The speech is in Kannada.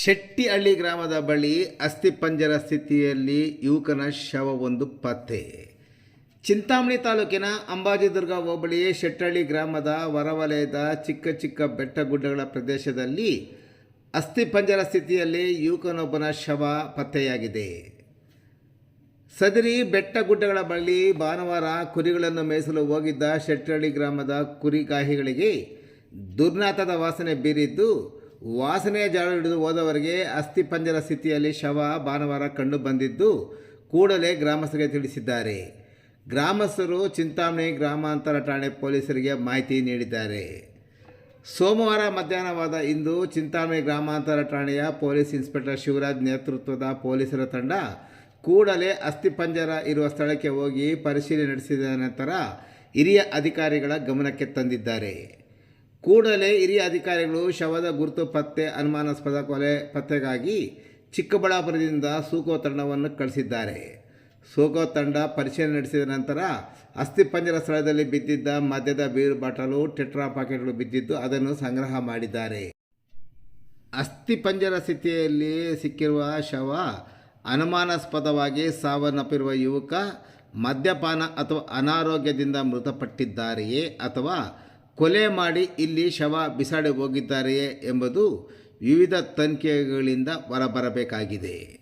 ಶೆಟ್ಟಿಹಳ್ಳಿ ಗ್ರಾಮದ ಬಳಿ ಅಸ್ಥಿಪಂಜರ ಸ್ಥಿತಿಯಲ್ಲಿ ಯುವಕನ ಶವವೊಂದು ಪತ್ತೆ. ಚಿಂತಾಮಣಿ ತಾಲೂಕಿನ ಅಂಬಾಜಿದುರ್ಗ ಹೋಬಳಿ ಶೆಟ್ಟಹಳ್ಳಿ ಗ್ರಾಮದ ಹೊರವಲಯದ ಚಿಕ್ಕ ಚಿಕ್ಕ ಬೆಟ್ಟಗುಡ್ಡಗಳ ಪ್ರದೇಶದಲ್ಲಿ ಅಸ್ಥಿಪಂಜರ ಸ್ಥಿತಿಯಲ್ಲಿ ಯುವಕನೊಬ್ಬನ ಶವ ಪತ್ತೆಯಾಗಿದೆ. ಸದರಿ ಬೆಟ್ಟ ಗುಡ್ಡಗಳ ಬಳಿ ಭಾನುವಾರ ಕುರಿಗಳನ್ನು ಮೇಯಿಸಲು ಹೋಗಿದ್ದ ಶೆಟ್ಟಹಳ್ಳಿ ಗ್ರಾಮದ ಕುರಿಗಾಹಿಗಳಿಗೆ ದುರ್ನಾಥದ ವಾಸನೆ ಬೀರಿದ್ದು ವಾಸನೆಯ ಜಾಡು ಹಿಡಿದು ಹೋದವರಿಗೆ ಅಸ್ಥಿಪಂಜರ ಸ್ಥಿತಿಯಲ್ಲಿ ಶವ, ಭಾನುವಾರ ಕಂಡು ಬಂದಿದ್ದು ಕೂಡಲೇ ಗ್ರಾಮಸ್ಥರಿಗೆ ತಿಳಿಸಿದ್ದಾರೆ. ಗ್ರಾಮಸ್ಥರು ಚಿಂತಾಮಣಿ ಗ್ರಾಮಾಂತರ ಠಾಣೆ ಪೊಲೀಸರಿಗೆ ಮಾಹಿತಿ ನೀಡಿದ್ದಾರೆ. ಸೋಮವಾರ ಮಧ್ಯಾಹ್ನವಾದ ಇಂದು ಚಿಂತಾಮಣಿ ಗ್ರಾಮಾಂತರ ಠಾಣೆಯ ಪೊಲೀಸ್ ಇನ್ಸ್ಪೆಕ್ಟರ್ ಶಿವರಾಜ್ ನೇತೃತ್ವದ ಪೊಲೀಸರ ತಂಡ ಕೂಡಲೇ ಅಸ್ಥಿಪಂಜರ ಇರುವ ಸ್ಥಳಕ್ಕೆ ಹೋಗಿ ಪರಿಶೀಲನೆ ನಡೆಸಿದ ನಂತರ ಹಿರಿಯ ಅಧಿಕಾರಿಗಳ ಗಮನಕ್ಕೆ ತಂದಿದ್ದಾರೆ. ಕೂಡಲೇ ಹಿರಿಯ ಅಧಿಕಾರಿಗಳು ಶವದ ಗುರುತು, ಪತ್ತೆ, ಅನುಮಾನಾಸ್ಪದ ಕೊಲೆ ಪತ್ತೆಗಾಗಿ ಚಿಕ್ಕಬಳ್ಳಾಪುರದಿಂದ ಸೂಕೋ ತಂಡವನ್ನು ಕಳಿಸಿದ್ದಾರೆ. ಸೂಕೋ ತಂಡ ಪರಿಶೀಲನೆ ನಡೆಸಿದ ನಂತರ ಅಸ್ಥಿಪಂಜರ ಸ್ಥಳದಲ್ಲಿ ಬಿದ್ದಿದ್ದ ಮದ್ಯದ ಬೀರು ಬಾಟಲು, ಟೆಟ್ರಾ ಪಾಕೆಟ್ಗಳು ಬಿದ್ದಿದ್ದು ಅದನ್ನು ಸಂಗ್ರಹ ಮಾಡಿದ್ದಾರೆ. ಅಸ್ಥಿಪಂಜರ ಸ್ಥಿತಿಯಲ್ಲಿ ಸಿಕ್ಕಿರುವ ಶವ ಅನುಮಾನಾಸ್ಪದವಾಗಿ ಸಾವನ್ನಪ್ಪಿರುವ ಯುವಕ ಮದ್ಯಪಾನ ಅಥವಾ ಅನಾರೋಗ್ಯದಿಂದ ಮೃತಪಟ್ಟಿದ್ದಾರೆಯೇ ಅಥವಾ ಕೊಲೆ ಮಾಡಿ ಇಲ್ಲಿ ಶವ ಬಿಸಾಡಿ ಹೋಗಿದ್ದಾರೆಯೇ ಎಂಬುದು ವಿವಿಧ ತನಿಖೆಗಳಿಂದ ಹೊರಬರಬೇಕಾಗಿದೆ.